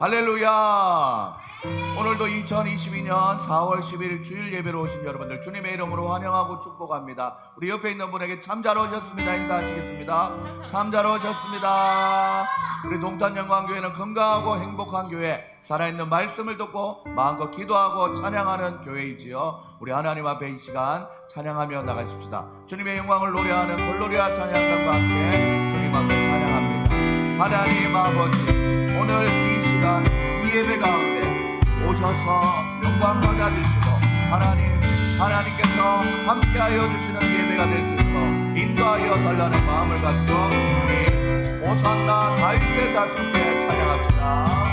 할렐루야! 오늘도 2022년 4월 11일 주일 예배로 오신 여러분들 주님의 이름으로 환영하고 축복합니다. 우리 옆에 있는 분에게 참 잘 오셨습니다. 인사하시겠습니다. 참 잘 오셨습니다. 우리 동탄 영광교회는 건강하고 행복한 교회, 살아있는 말씀을 듣고 마음껏 기도하고 찬양하는 교회이지요. 우리 하나님 앞에 이 시간 찬양하며 나가십시다. 주님의 영광을 노래하는 골로리아 찬양단과 함께 주님 앞에 찬양합니다. 하나님 아버지 오늘 이 시간 이 예배 가운데 오셔서 영광 받아주시고 하나님 하나님께서 함께하여 주시는 예배가 될 수 있도록 인도하여 달라는 마음을 가지고 우리 오산나 다윗의 자손께 찬양합시다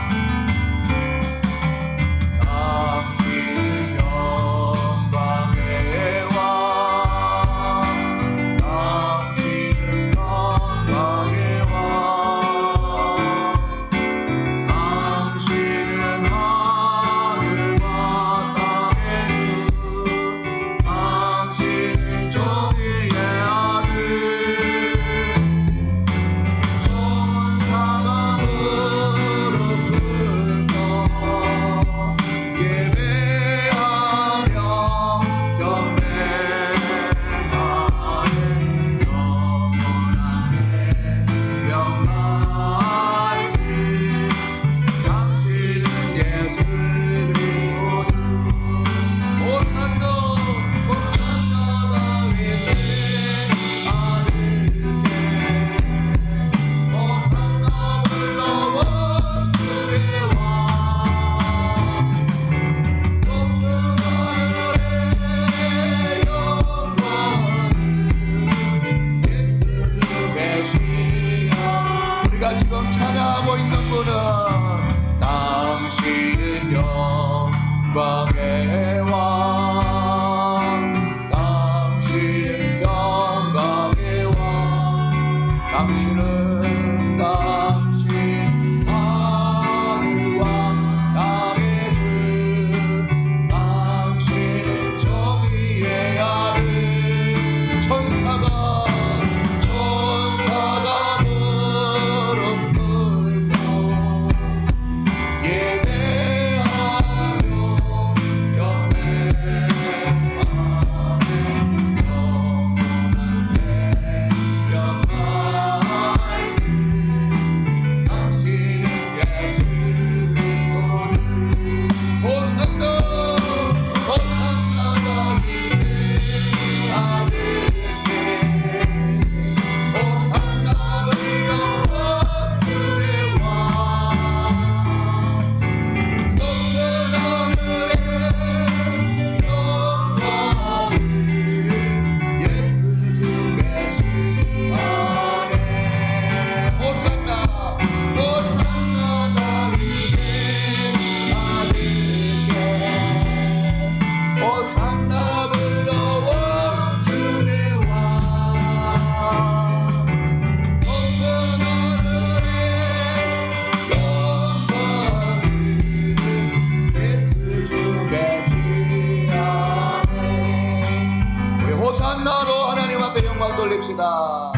돌립시다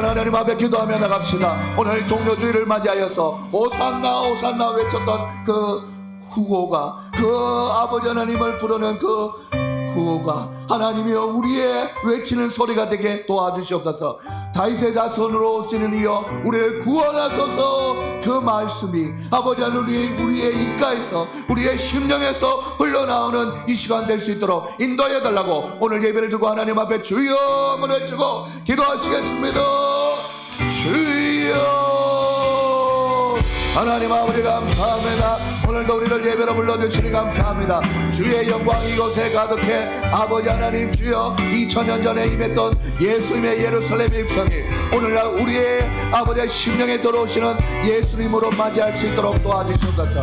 시간 하나님 앞에 기도하며 나갑시다. 오늘 종료주의를 맞이하여서 오산나 오산나 외쳤던 그 후고가 그 아버지 하나님을 부르는 그 후고가 하나님이여 우리의 외치는 소리가 되게 도와주시옵소서. 다윗의 자손으로 오시는 이여 우리를 구원하소서. 그 말씀이 아버지 하나님 우리- 우리의 입가에서 우리의 심령에서 흘러나오는 이 시간 될 수 있도록 인도해 달라고 오늘 예배를 두고 하나님 앞에 주여 외치고 기도하시겠습니다 하나님 아버지 감사합니다. 오늘도 우리를 예배로 불러주시니 감사합니다. 주의 영광 이곳에 가득해 아버지 하나님 주여 2000년 전에 임했던 예수님의 예루살렘 입성이 오늘날 우리의 아버지의 심령에 들어오시는 예수님으로 맞이할 수 있도록 도와주시옵소서